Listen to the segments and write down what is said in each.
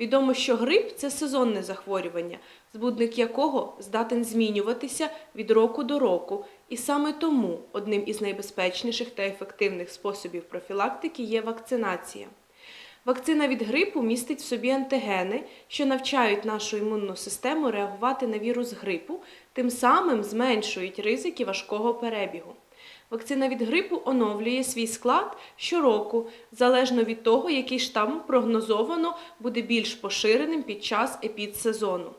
Відомо, що грип це сезонне захворювання, збудник якого здатен змінюватися від року до року, і саме тому одним із найбезпечніших та ефективних способів профілактики є вакцинація. Вакцина від грипу містить в собі антигени, що навчають нашу імунну систему реагувати на вірус грипу, тим самим зменшують ризики важкого перебігу. Вакцина від грипу оновлює свій склад щороку, залежно від того, який штам прогнозовано буде більш поширеним під час епідсезону.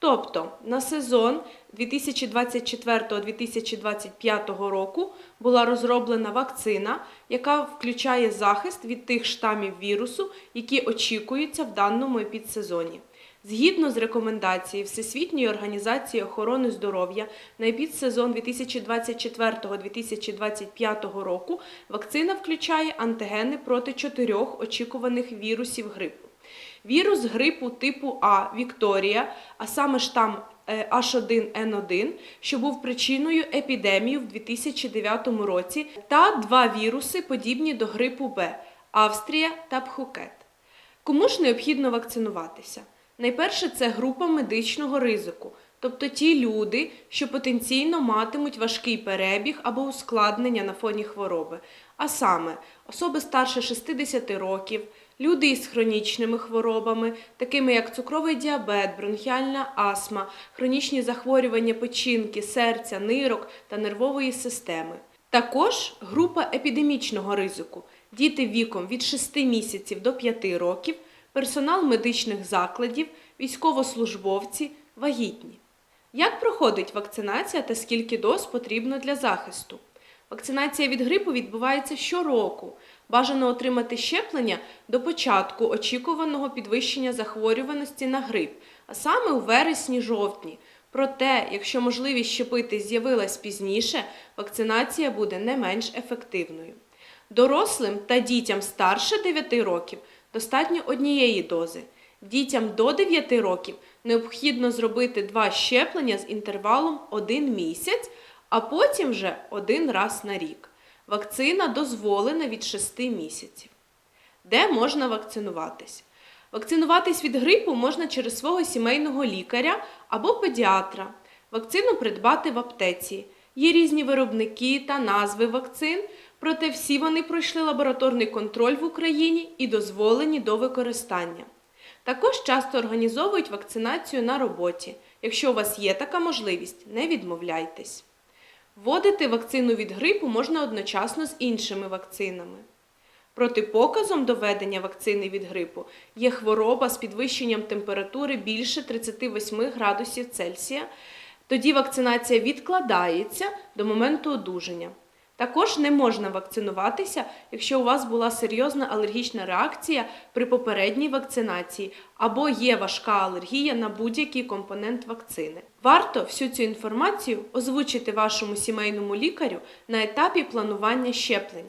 Тобто на сезон 2024-2025 року була розроблена вакцина, яка включає захист від тих штамів вірусу, які очікуються в даному епідсезоні. Згідно з рекомендацією Всесвітньої організації охорони здоров'я на епідсезон 2024-2025 року вакцина включає антигени проти чотирьох очікуваних вірусів грипу. Вірус грипу типу А Вікторія, а саме штам е, H1N1, що був причиною епідемії в 2009 році, та два віруси, подібні до грипу Б Австрія та Пхукет. Кому ж необхідно вакцинуватися? Найперше це група медичного ризику, тобто ті люди, що потенційно матимуть важкий перебіг або ускладнення на фоні хвороби, а саме особи старше 60 років, люди із хронічними хворобами, такими як цукровий діабет, бронхіальна астма, хронічні захворювання печінки, серця, нирок та нервової системи. Також група епідемічного ризику діти віком від 6 місяців до 5 років, персонал медичних закладів, військовослужбовці, вагітні. Як проходить вакцинація та скільки доз потрібно для захисту? Вакцинація від грипу відбувається щороку. Бажано отримати щеплення до початку очікуваного підвищення захворюваності на грип, а саме у вересні-жовтні. Проте, якщо можливість щепити з'явилась пізніше, вакцинація буде не менш ефективною. Дорослим та дітям старше 9 років достатньо однієї дози. Дітям до 9 років необхідно зробити два щеплення з інтервалом 1 місяць, а потім вже один раз на рік. Вакцина дозволена від 6 місяців. Де можна вакцинуватись? Вакцинуватись від грипу можна через свого сімейного лікаря або педіатра. Вакцину придбати в аптеці. Є різні виробники та назви вакцин, проте всі вони пройшли лабораторний контроль в Україні і дозволені до використання. Також часто організовують вакцинацію на роботі. Якщо у вас є така можливість, не відмовляйтесь. Вводити вакцину від грипу можна одночасно з іншими вакцинами. Протипоказом до введення вакцини від грипу є хвороба з підвищенням температури більше 38 градусів Цельсія. Тоді вакцинація відкладається до моменту одужання. Також не можна вакцинуватися, якщо у вас була серйозна алергічна реакція при попередній вакцинації або є важка алергія на будь-який компонент вакцини. Варто всю цю інформацію озвучити вашому сімейному лікарю на етапі планування щеплення.